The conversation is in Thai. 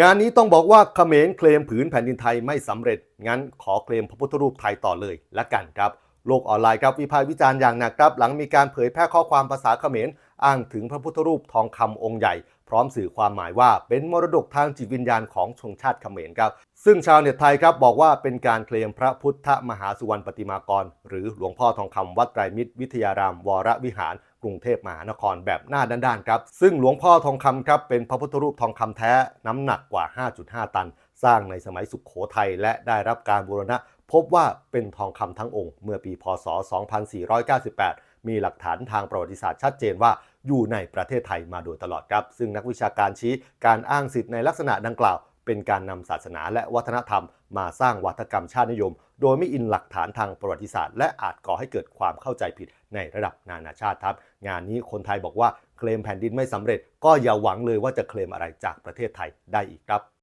งานนี้ต้องบอกว่าเขมรเคลมผืนแผ่นดินไทยไม่สำเร็จ งั้นขอเคลมพระพุทธรูปไทยต่อเลยละกันครับ โลกออนไลน์ครับวิพากษ์วิจารณ์อย่างหนักครับ หลังมีการเผยแพร่ข้อความภาษาเขมร อ้างถึงพระพุทธรูปทองคำองค์ใหญ่ พร้อมสื่อความหมายว่าเป็นมรดกทางจิตวิญญาณของชนชาติเขมรครับ ซึ่งชาวเน็ตไทยครับบอกว่าเป็นการเคลมพระพุทธมหาสุวรรณปฏิมากร หรือหลวงพ่อทองคำวัดไตรมิตร วิทยาราม วรวิหารกรุงเทพมหานครแบบหน้าด้านๆครับ ซึ่งหลวงพ่อทองคำครับ เป็นพระพุทธรูปทองคำแท้น้ำหนักกว่า 5.5 ตัน สร้างในสมัยสุขโขทัยและได้รับการบูรณะ พบว่าเป็นทองคำทั้งองค์ เมื่อปีพศ 2498 มีหลักฐานทางประวัติศาสตร์ชัดเจนว่าอยู่ในประเทศไทยมาโดยตลอดครับ ซึ่งนักวิชาการชี้การอ้างสิทธิ์ในลักษณะดังกล่าว เป็นการนำศาสนาและวัฒนธรรม มาสร้างวัฒกรรมชาตินิยม โดยไม่อินหลักฐานทางประวัติศาสตร์ และอาจก่อให้เกิดความเข้าใจผิดในระดับนานาชาติครับ งานนี้คนไทยบอกว่าเคลมแผ่นดินไม่สำเร็จ ก็อย่าหวังเลยว่าจะเคลมอะไรจากประเทศไทยได้อีกครับ